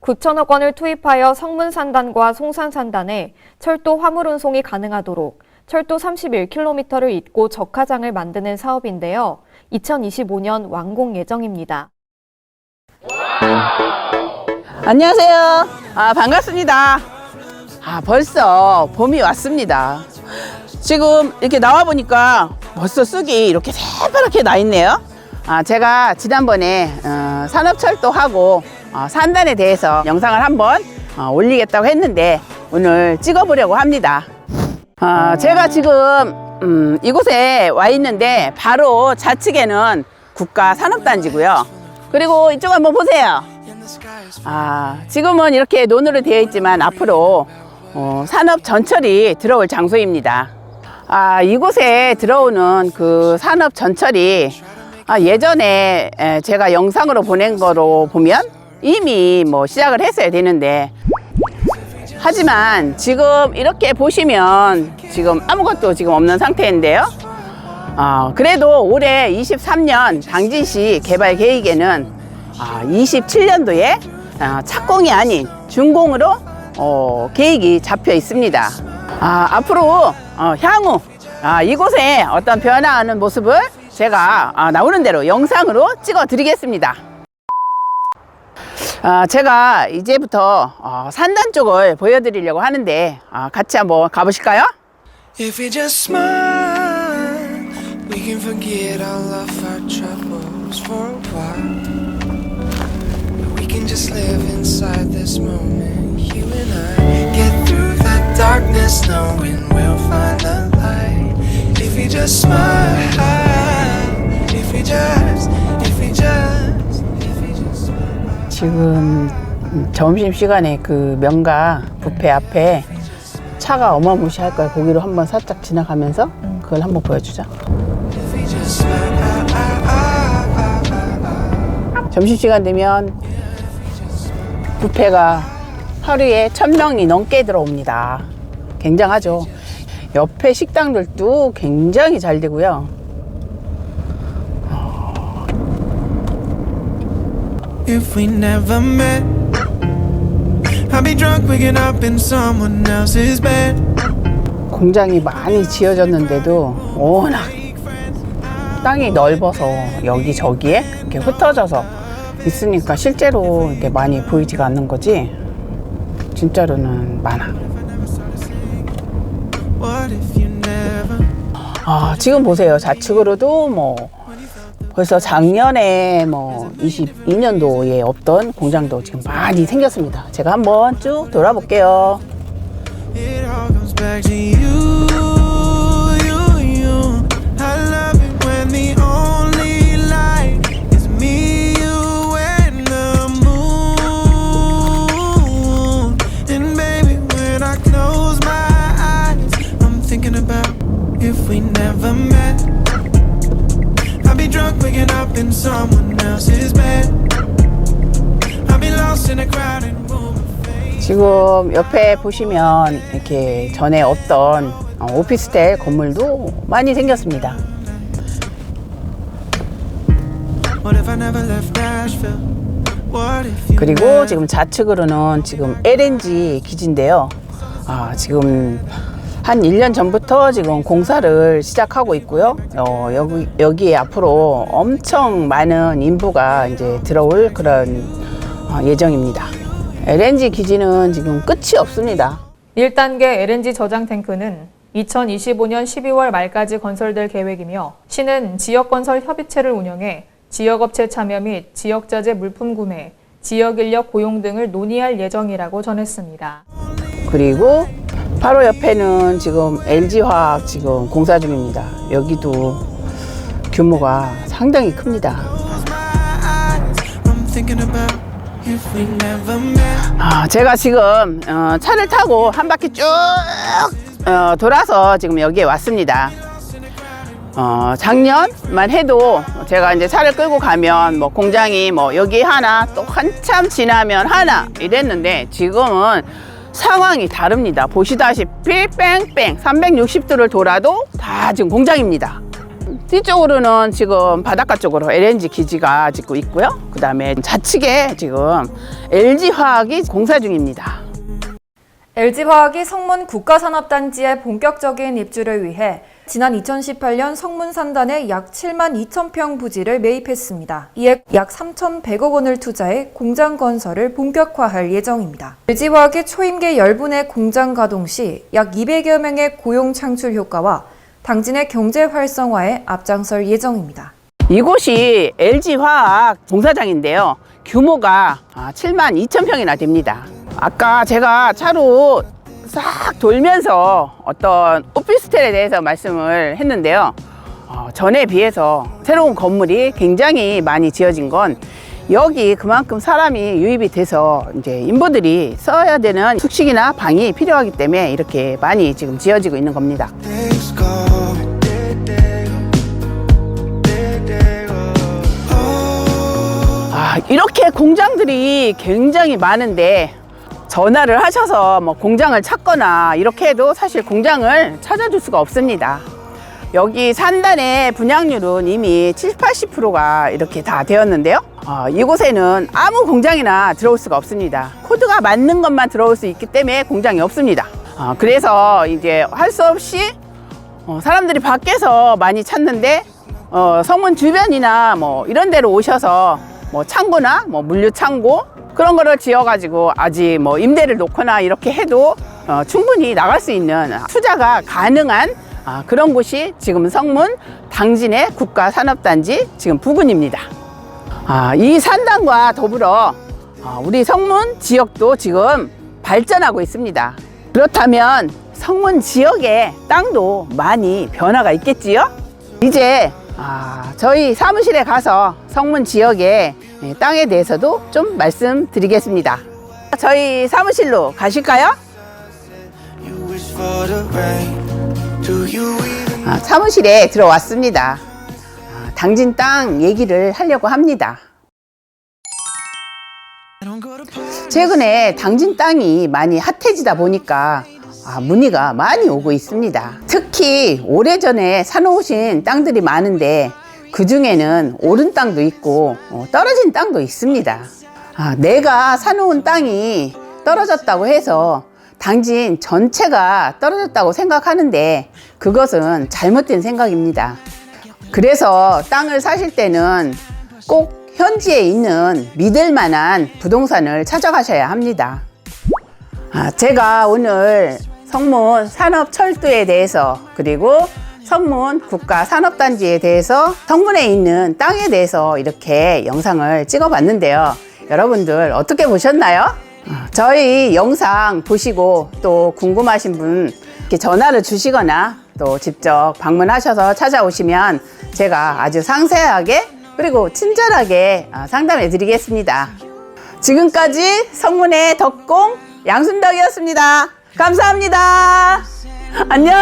9천억 원을 투입하여 성문산단과 송산산단에 철도 화물 운송이 가능하도록 철도 31km를 잇고 적화장을 만드는 사업인데요. 2025년 완공 예정입니다. 안녕하세요. 아, 반갑습니다. 아, 벌써 봄이 왔습니다. 지금 이렇게 나와 보니까 벌써 쑥이 이렇게 새파랗게 나 있네요. 아, 제가 지난번에 어, 산업철도하고 어, 산단에 대해서 영상을 한번 어, 올리겠다고 했는데 오늘 찍어보려고 합니다. 아, 제가 지금 음, 이곳에 와 있는데 바로 좌측에는 국가산업단지고요. 그리고 이쪽 한번 보세요. 아, 지금은 이렇게 논으로 되어 있지만 앞으로 어, 산업 전철이 들어올 장소입니다. 아, 이곳에 들어오는 그 산업 전철이 아, 예전에 에, 제가 영상으로 보낸 거로 보면 이미 뭐 시작을 했어야 되는데 하지만 지금 이렇게 보시면 지금 아무것도 지금 없는 상태인데요. 어, 그래도 올해 23년 당진시 개발 계획에는 아, 27년도에 아, 착공이 아닌 준공으로 어, 계획이 잡혀 있습니다. 아, 앞으로 어, 향후 아, 이곳에 어떤 변화하는 모습을 제가 아, 나오는 대로 영상으로 찍어 드리겠습니다. 아, 제가 이제부터 어, 산단 쪽을 보여드리려고 하는데 아, 같이 한번 가보실까요? If we just smile, we can forget all of our troubles for a while. We can just live inside this moment, you and I. Get through the darkness, knowing we'll find the light. 지금 점심 시간에 그 명가 뷔페 앞에 차가 어마무시할 거야. 거기로 한번 살짝 지나가면서 그걸 한번 보여주자. 점심 시간 되면 뷔페가 하루에 천 명이 넘게 들어옵니다. 굉장하죠. 옆에 식당들도 굉장히 잘 되고요. If we never met, I'd be drunk waking up in someone else's bed. 공장이 많이 지어졌는데도 워낙 땅이 넓어서 여기저기에 이렇게 흩어져서 있으니까 실제로 이렇게 많이 보이지가 않는 거지 진짜로는 많아. What if you never? 아, 지금 보세요. 좌측으로도 뭐 벌써 작년에 뭐 22년도에 없던 공장도 지금 많이 생겼습니다. 제가 한번 쭉 돌아볼게요. Waking up in someone else's bed. I'd be lost in a crowded room. with faces. 지금 옆에 보시면 이렇게 전에 없던 어, 오피스텔 건물도 많이 생겼습니다. 그리고 지금 좌측으로는 지금 LNG 기지인데요. 아, 지금 한 1년 전부터 지금 공사를 시작하고 있고요. 어, 여기, 여기에 앞으로 엄청 많은 인부가 이제 들어올 그런 어, 예정입니다. LNG 기지는 지금 끝이 없습니다. 1단계 LNG 저장 탱크는 2025년 12월 말까지 건설될 계획이며 시는 지역건설 협의체를 운영해 지역업체 참여 및 지역자재 물품 구매, 지역 인력 고용 등을 논의할 예정이라고 전했습니다. 그리고 바로 옆에는 지금 LG화학 지금 공사 중입니다. 여기도 규모가 상당히 큽니다. 아, 제가 지금 어, 차를 타고 한 바퀴 쭉 어, 돌아서 지금 여기에 왔습니다. 어, 작년만 해도 제가 이제 차를 끌고 가면 뭐 공장이 뭐 여기 하나 또 한참 지나면 하나 이랬는데 지금은 상황이 다릅니다. 보시다시피 뺑뺑 360도를 돌아도 다 지금 공장입니다. 뒤쪽으로는 지금 바닷가 쪽으로 LNG 기지가 짓고 있고요. 그 다음에 좌측에 지금 LG화학이 공사 중입니다. LG화학이 성문 국가산업단지의 본격적인 입주를 위해 지난 2018년 성문 산단에 약 7만 2천 평 부지를 매입했습니다. 이에 약 3,100억 원을 투자해 공장 건설을 본격화할 예정입니다. LG화학이 초임계 열분의 공장 가동 시 약 200여 명의 고용 창출 효과와 당진의 경제 활성화에 앞장설 예정입니다. 이곳이 LG화학 공사장인데요. 규모가 7만 2천 평이나 됩니다. 아까 제가 차로 싹 돌면서 어떤 오피스텔에 대해서 말씀을 했는데요. 어, 전에 비해서 새로운 건물이 굉장히 많이 지어진 건 여기 그만큼 사람이 유입이 돼서 이제 인부들이 써야 되는 숙식이나 방이 필요하기 때문에 이렇게 많이 지금 지어지고 있는 겁니다. 아, 이렇게 공장들이 굉장히 많은데 전화를 하셔서 뭐 공장을 찾거나 이렇게 해도 사실 공장을 찾아줄 수가 없습니다. 여기 산단의 분양률은 이미 70, 80%가 이렇게 다 되었는데요. 어, 이곳에는 아무 공장이나 들어올 수가 없습니다. 코드가 맞는 것만 들어올 수 있기 때문에 공장이 없습니다. 어, 그래서 이제 할 수 없이 어, 사람들이 밖에서 많이 찾는데 어, 성문 주변이나 뭐 이런 데로 오셔서 뭐 창고나 뭐 물류 창고 그런 거를 지어가지고 아직 뭐 임대를 놓거나 이렇게 해도 어, 충분히 나갈 수 있는 투자가 가능한 아, 그런 곳이 지금 성문 당진의 국가산업단지 지금 부근입니다. 아, 이 산단과 더불어 아, 우리 성문 지역도 지금 발전하고 있습니다. 그렇다면 성문 지역의 땅도 많이 변화가 있겠지요? 이제 아, 저희 사무실에 가서 성문 지역의 예, 땅에 대해서도 좀 말씀드리겠습니다. 저희 사무실로 가실까요? 아, 사무실에 들어왔습니다. 아, 당진 땅 얘기를 하려고 합니다. 최근에 당진 땅이 많이 핫해지다 보니까 아, 문의가 많이 오고 있습니다. 특히 오래전에 사놓으신 땅들이 많은데 그 중에는 오른 땅도 있고 어, 떨어진 땅도 있습니다. 아, 내가 사놓은 땅이 떨어졌다고 해서 당진 전체가 떨어졌다고 생각하는데 그것은 잘못된 생각입니다. 그래서 땅을 사실 때는 꼭 현지에 있는 믿을 만한 부동산을 찾아가셔야 합니다. 아, 제가 오늘 성문 산업 철도에 대해서 그리고 성문 국가 산업단지에 대해서 성문에 있는 땅에 대해서 이렇게 영상을 찍어봤는데요. 여러분들 어떻게 보셨나요? 아, 저희 영상 보시고 또 궁금하신 분 이렇게 전화를 주시거나 또 직접 방문하셔서 찾아오시면 제가 아주 상세하게 그리고 친절하게 아, 상담해 드리겠습니다. 지금까지 성문의 덕공 양순덕이었습니다. 감사합니다. 안녕!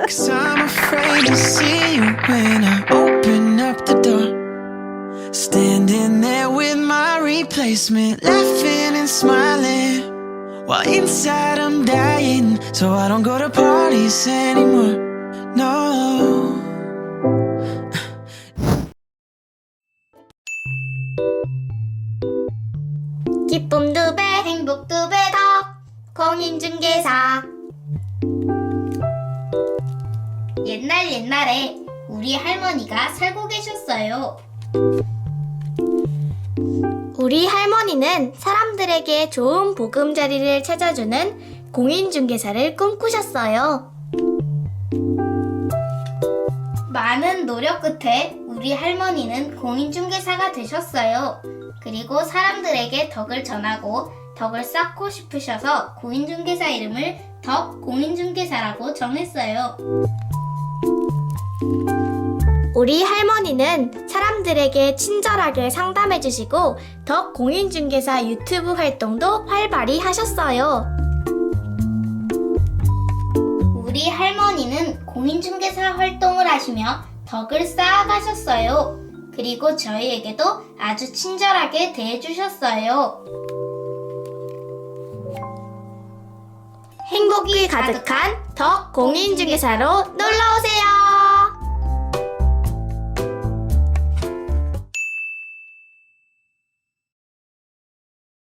Cause I'm afraid to see you when I open up the door. Standing there with my replacement, laughing and smiling. While inside I'm dying, so I don't go to parties anymore. No. 기쁨 두 배, 행복 두 배 더. 공인중개사. 옛날 옛날에 우리 할머니가 살고 계셨어요. 우리 할머니는 사람들에게 좋은 보금자리를 찾아주는 공인중개사를 꿈꾸셨어요. 많은 노력 끝에 우리 할머니는 공인중개사가 되셨어요. 그리고 사람들에게 덕을 전하고 덕을 쌓고 싶으셔서 공인중개사 이름을 덕 공인중개사라고 정했어요. 우리 할머니는 사람들에게 친절하게 상담해 주시고 덕 공인중개사 유튜브 활동도 활발히 하셨어요. 우리 할머니는 공인중개사 활동을 하시며 덕을 쌓아가셨어요. 그리고 저희에게도 아주 친절하게 대해주셨어요. 행복이 가득한 덕 공인중개사로 놀러오세요!